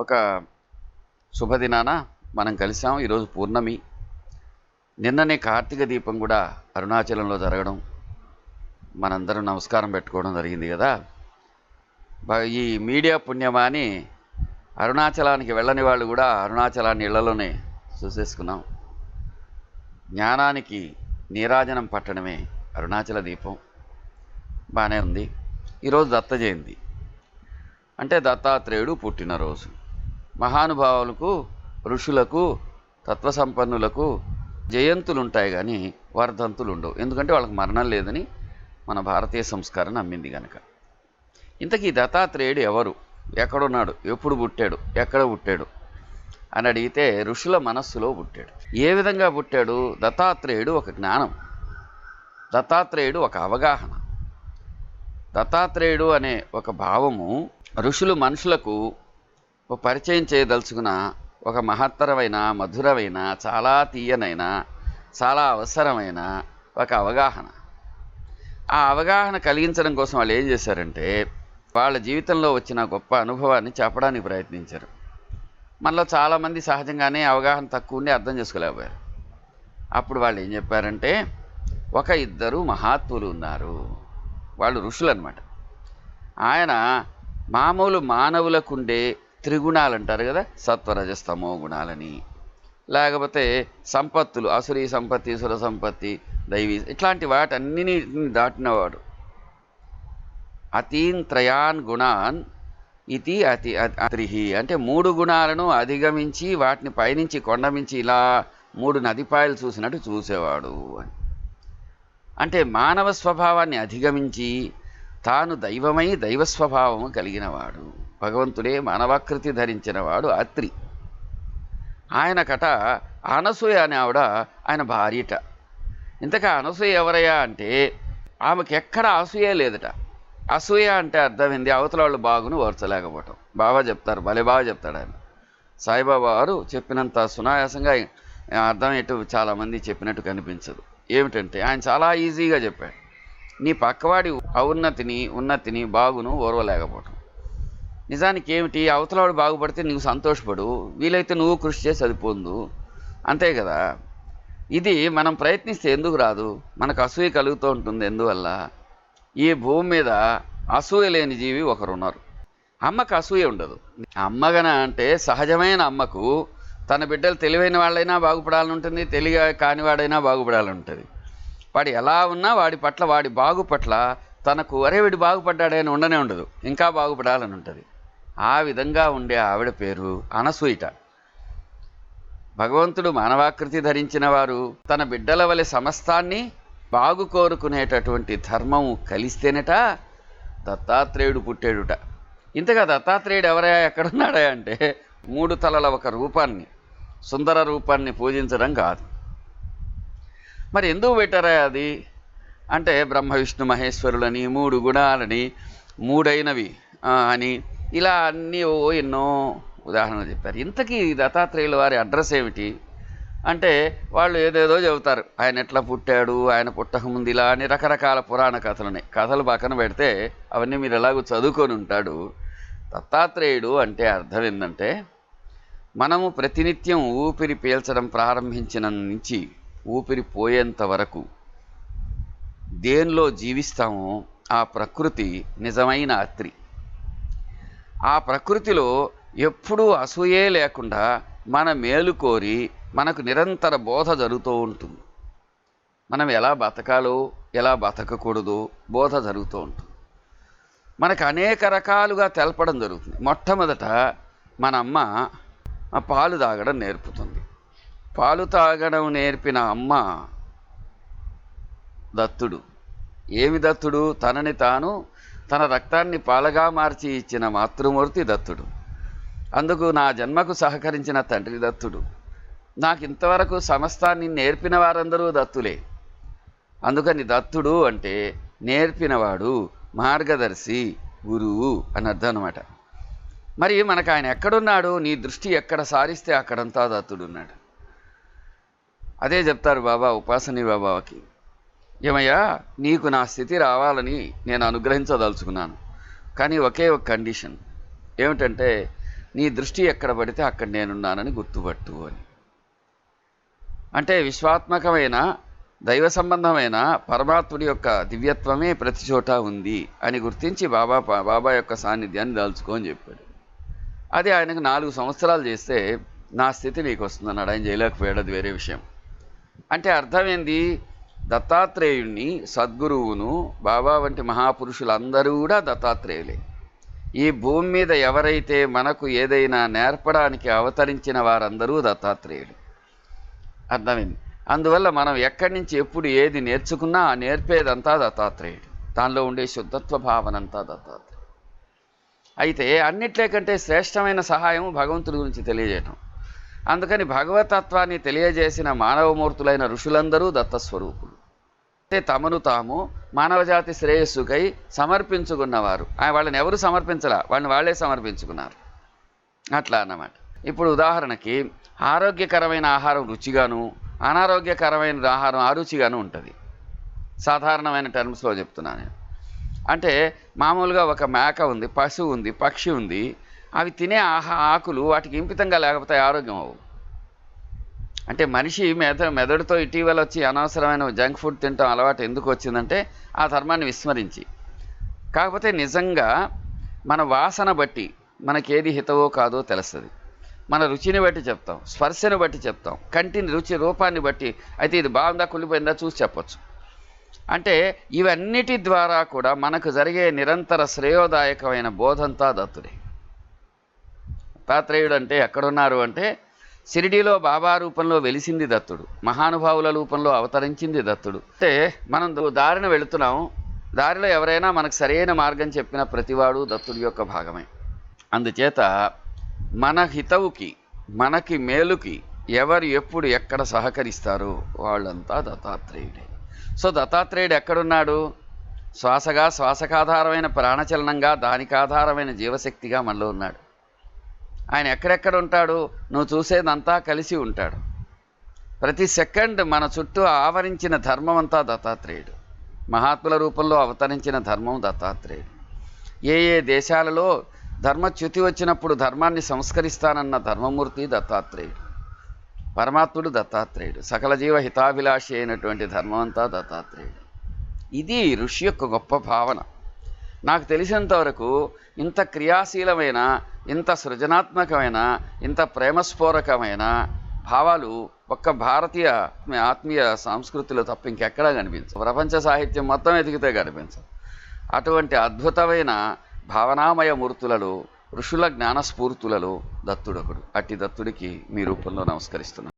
ఒక శుభదినాన మనం కలిసాం ఈరోజు పూర్ణమి. నిన్ననే కార్తీక దీపం కూడా అరుణాచలంలో జరగడం మనందరం నమస్కారం పెట్టుకోవడం జరిగింది కదా. ఈ మీడియా పుణ్యమా అని అరుణాచలానికి వెళ్ళని వాళ్ళు కూడా అరుణాచలాన్ని ఇళ్ళలోనే చూసేసుకున్నాం. జ్ఞానానికి నీరాజనం పట్టడమే అరుణాచల దీపం. బాగానే ఉంది. ఈరోజు దత్త జయంతి. అంటే దత్తాత్రేయుడు పుట్టినరోజు. మహానుభావులకు ఋషులకు తత్వసంపన్నులకు జయంతులు ఉంటాయి కానీ వర్ధంతులు ఉండవు ఎందుకంటే వాళ్ళకి మరణం లేదని మన భారతీయ సంస్కారం నమ్మింది కనుక ఇంతకీ దత్తాత్రేయుడు ఎవరు? ఎక్కడున్నాడు? ఎప్పుడు పుట్టాడు? ఎక్కడ పుట్టాడు? అని అడిగితే ఋషుల మనస్సులో పుట్టాడు. ఏ విధంగా పుట్టాడు? దత్తాత్రేయుడు ఒక జ్ఞానం. దత్తాత్రేయుడు ఒక అవగాహన. దత్తాత్రేయుడు అనే ఒక భావము ఋషులు మనుషులకు ఓ పరిచయం చేయదలుచుకున్న ఒక మహత్తరమైన మధురమైన చాలా తీయనైన చాలా అవసరమైన ఒక అవగాహన. ఆ అవగాహన కలిగించడం కోసం వాళ్ళు ఏం చేశారంటే వాళ్ళ జీవితంలో వచ్చిన గొప్ప అనుభవాన్ని చెప్పడానికి ప్రయత్నించారు. మనలో చాలామంది సహజంగానే అవగాహన తక్కువ ఉండి అర్థం చేసుకోలేకపోయారు. అప్పుడు వాళ్ళు ఏం చెప్పారంటే ఒక ఇద్దరు మహాత్ములు ఉన్నారు. వాళ్ళు ఋషులు అనమాట ఆయన మామూలు మానవులకుండే త్రిగుణాలు అంటారు కదా సత్వరజస్తమో గుణాలని. లేకపోతే సంపత్తులు అసురీ సంపత్తి సుర సంపత్తి దైవీ ఇట్లాంటి వాటన్నిటిని దాటినవాడు. అతీన్ త్రయాన్ గుణాన్ ఇది అతి అత్రిహి. అంటే మూడు గుణాలను అధిగమించి వాటిని పైనుంచి కొండమించి ఇలా మూడు నదిపాయలు చూసినట్టు చూసేవాడు అని. అంటే మానవ స్వభావాన్ని అధిగమించి తాను దైవమై దైవస్వభావము కలిగినవాడు. భగవంతుడే మానవాకృతి ధరించినవాడు అత్రి. ఆయన కట అనసూయ అనే ఆవిడ ఆయన భార్యట. ఇంతకా అనసూయ ఎవరయ్యా అంటే ఆమెకి ఎక్కడ అసూయ లేదట. అసూయ అంటే అర్థమైంది అవతల వాళ్ళు బాగును ఓర్చలేకపోవటం. బాగా చెప్తారు భలే బాగా చెప్తాడు ఆయన. సాయిబాబా వారు చెప్పినంత సునాయాసంగా అర్థమయ్యేట్టు చాలామంది చెప్పినట్టు కనిపించదు. ఏమిటంటే ఆయన చాలా ఈజీగా చెప్పాడు. నీ పక్కవాడి ఔన్నతిని ఉన్నతిని బాగును ఓర్వలేకపోవటం. నిజానికి ఏమిటి? అవతలవాడు బాగుపడితే నువ్వు సంతోషపడు. వీలైతే నువ్వు కృషి చేసి అది పొందు. అంతే కదా? ఇది మనం ప్రయత్నిస్తే ఎందుకు రాదు? మనకు అసూయ కలుగుతూ ఉంటుంది ఎందువల్ల? ఈ భూమి మీద అసూయ లేని జీవి ఒకరు ఉన్నారు అమ్మకు అసూయ ఉండదు. అమ్మగన అంటే సహజమైన అమ్మకు తన బిడ్డలు తెలివైన వాళ్ళైనా బాగుపడాలని ఉంటుంది తెలివి కానివాడైనా బాగుపడాలని ఉంటుంది. వాడు ఎలా ఉన్నా వాడి పట్ల వాడి బాగు పట్ల తనకు అరే వీడు బాగుపడ్డాడే అని ఉండనే ఉండదు. ఇంకా బాగుపడాలని ఉంటుంది. ఆ విధంగా ఉండే ఆవిడ పేరు అనసూయట. భగవంతుడు మానవాకృతి ధరించిన వారు తన బిడ్డల వలె సమస్తాన్ని బాగు కోరుకునేటటువంటి ధర్మము కలిస్తేనట దత్తాత్రేయుడు పుట్టాడుట. ఇంతగా దత్తాత్రేయుడు ఎవరయా ఎక్కడున్నాడా అంటే మూడు తలల ఒక రూపాన్ని సుందర రూపాన్ని పూజించడం కాదు. మరి ఎందుకు పెట్టారా అది? అంటే బ్రహ్మ విష్ణు మహేశ్వరులని మూడు గుణాలని మూడైనవి అని ఇలా అన్నీ ఓ ఎన్నో ఉదాహరణలు చెప్పారు. ఇంతకీ దత్తాత్రేయుల వారి అడ్రస్ ఏమిటి? అంటే వాళ్ళు ఏదేదో చెబుతారు. ఆయన ఎట్లా పుట్టాడు? ఆయన పుట్టకముందు ఇలా అని రకరకాల పురాణ కథలున్నాయి. కథలు పక్కన పెడితే అవన్నీ మీరు ఎలాగో చదువుకొని ఉంటాడు. దత్తాత్రేయుడు అంటే అర్థం ఏంటంటే మనము ప్రతినిత్యం ఊపిరి పీల్చడం ప్రారంభించిన నుంచి ఊపిరి పోయేంత వరకు దేనిలో జీవిస్తామో ఆ ప్రకృతి నిజమైన అత్రి. ఆ ప్రకృతిలో ఎప్పుడూ అసూయే లేకుండా మన మేలు కోరి మనకు నిరంతర బోధ జరుగుతూ ఉంటుంది. మనం ఎలా బతకాలో ఎలా బతకకూడదు బోధ జరుగుతూ ఉంటుంది. మనకు అనేక రకాలుగా తెలపడం జరుగుతుంది. మొట్టమొదట మన అమ్మ పాలు తాగడం నేర్పుతుంది. పాలు తాగడం నేర్పిన అమ్మ దత్తుడు. ఏమి దత్తుడు? తనని తాను తన రక్తాన్ని పాలగా మార్చి ఇచ్చిన మాతృమూర్తి దత్తుడు. అందుకు నా జన్మకు సహకరించిన తండ్రి దత్తుడు. నాకు ఇంతవరకు సమస్తాన్ని నేర్పిన వారందరూ దత్తులే. అందుకని దత్తుడు అంటే నేర్పినవాడు మార్గదర్శి గురువు అని అర్థం అనమాట మరి మనకు ఆయన ఎక్కడున్నాడు? నీ దృష్టి ఎక్కడ సారిస్తే అక్కడంతా దత్తుడున్నాడు. అదే చెప్తారు బాబా ఉపాసని బాబాకి. ఏమయ్యా నీకు నా స్థితి రావాలని నేను అనుగ్రహించదలుచుకున్నాను. కానీ ఒకే ఒక కండిషన్. ఏమిటంటే నీ దృష్టి ఎక్కడ పడితే అక్కడ నేనున్నానని గుర్తుపట్టు అని. అంటే విశ్వాత్మకమైన దైవ సంబంధమైన పరమాత్ముడి యొక్క దివ్యత్వమే ప్రతి చోట ఉంది అని గుర్తించి బాబా బాబా యొక్క సాన్నిధ్యాన్ని దాల్చుకోని చెప్పాడు. అది ఆయనకు నాలుగు సంవత్సరాలు చేస్తే నా స్థితి నీకు వస్తుందన్నాడు ఆయన చేయలేకపోయాడు అది వేరే విషయం. అంటే అర్థం ఏంది? దత్తాత్రేయుణ్ణి సద్గురువును బాబా వంటి మహాపురుషులందరూ కూడా దత్తాత్రేయులే. ఈ భూమి మీద ఎవరైతే మనకు ఏదైనా నేర్పడానికి అవతరించిన వారందరూ దత్తాత్రేయులు. అర్థమైంది? అందువల్ల మనం ఎక్కడి నుంచి ఎప్పుడు ఏది నేర్చుకున్నా ఆ నేర్పేదంతా దత్తాత్రేయుడు. దానిలో ఉండే శుద్ధత్వ భావనంతా దత్తాత్రేయుడు. అయితే అన్నిట్లే కంటే శ్రేష్టమైన సహాయం భగవంతుడి గురించి తెలియజేయటం. అందుకని భగవతత్వాన్ని తెలియజేసిన మానవమూర్తులైన ఋషులందరూ దత్తస్వరూపులు. తమను తాము మానవజాతి శ్రేయస్సుకై సమర్పించుకున్నవారు. ఆ వాళ్ళని ఎవరు సమర్పించలా? వాళ్ళని వాళ్ళే సమర్పించుకున్నారు. అట్లా అన్నమాట. ఇప్పుడు ఉదాహరణకి ఆరోగ్యకరమైన ఆహారం రుచిగాను అనారోగ్యకరమైన ఆహారం అరుచిగాను ఉంటుంది. సాధారణమైన టర్మ్స్లో చెప్తున్నాను నేను. అంటే మామూలుగా ఒక మేక ఉంది పశువు ఉంది పక్షి ఉంది అవి తినే ఆహా ఆకులు వాటికి ఇంపితంగా లేకపోతే ఆరోగ్యం అవ్వవు. అంటే మనిషి మెద మెదడుతో ఇటీవల వచ్చి అనవసరమైన జంక్ ఫుడ్ తినటం అలవాటు ఎందుకు వచ్చిందంటే ఆ ధర్మాన్ని విస్మరించి. కాకపోతే నిజంగా మన వాసన బట్టి మనకేది హితవో కాదో తెలుస్తుంది. మన రుచిని బట్టి చెప్తాం స్పర్శను బట్టి చెప్తాం కంటిని రుచి రూపాన్ని బట్టి అయితే ఇది బాగుందా కుళ్ళిపోయిందా చూసి చెప్పొచ్చు. అంటే ఇవన్నిటి ద్వారా కూడా మనకు జరిగే నిరంతర శ్రేయోదాయకమైన బోధంతా దత్తుడే. దత్తాత్రేయుడు అంటే ఎక్కడున్నారు అంటే షిరిడీలో బాబా రూపంలో వెలిసింది దత్తుడు. మహానుభావుల రూపంలో అవతరించింది దత్తుడు. అంటే మనం దు- దారిన వెళుతున్నాం. దారిలో ఎవరైనా మనకు సరైన మార్గం చెప్పిన ప్రతివాడు దత్తుడి యొక్క భాగమే. అందుచేత మన హితవుకి మనకి మేలుకి ఎవరు ఎప్పుడు ఎక్కడ సహకరిస్తారు వాళ్ళంతా దత్తాత్రేయుడే. సో దత్తాత్రేయుడు ఎక్కడున్నాడు? శ్వాసగా శ్వాసకాధారమైన ప్రాణచలనంగా దానికి ఆధారమైన జీవశక్తిగా మనలో ఉన్నాడు. ఆయన ఎక్కడెక్కడ ఉంటాడు? నువ్వు చూసేదంతా కలిసి ఉంటాడు. ప్రతి సెకండ్ మన చుట్టూ ఆవరించిన ధర్మం అంతా దత్తాత్రేయుడు. మహాత్ముల రూపంలో అవతరించిన ధర్మం దత్తాత్రేయుడు. ఏ ఏ దేశాలలో ధర్మచ్యుతి వచ్చినప్పుడు ధర్మాన్ని సంస్కరిస్తానన్న ధర్మమూర్తి దత్తాత్రేయుడు. పరమాత్ముడు దత్తాత్రేయుడు. సకల జీవ హితాభిలాషి అయినటువంటి ధర్మం అంతా దత్తాత్రేయుడు. ఇది ఋషి యొక్క గొప్ప భావన. నాకు తెలిసినంతవరకు ఇంత క్రియాశీలమైన ఇంత సృజనాత్మకమైన ఇంత ప్రేమస్ఫోరకమైన భావాలు ఒక్క భారతీయ ఆత్మీయ సంస్కృతిలో తప్ప ఇంకెక్కడా కనిపించవు. ప్రపంచ సాహిత్యం మొత్తం ఎదిగితే కనిపించదు అటువంటి అద్భుతమైన భావనామయ మూర్తులలో ఋషుల జ్ఞానస్ఫూర్తులలో దత్తుడొకడు. అట్టి దత్తుడికి మీ రూపంలో నమస్కరిస్తున్నాను.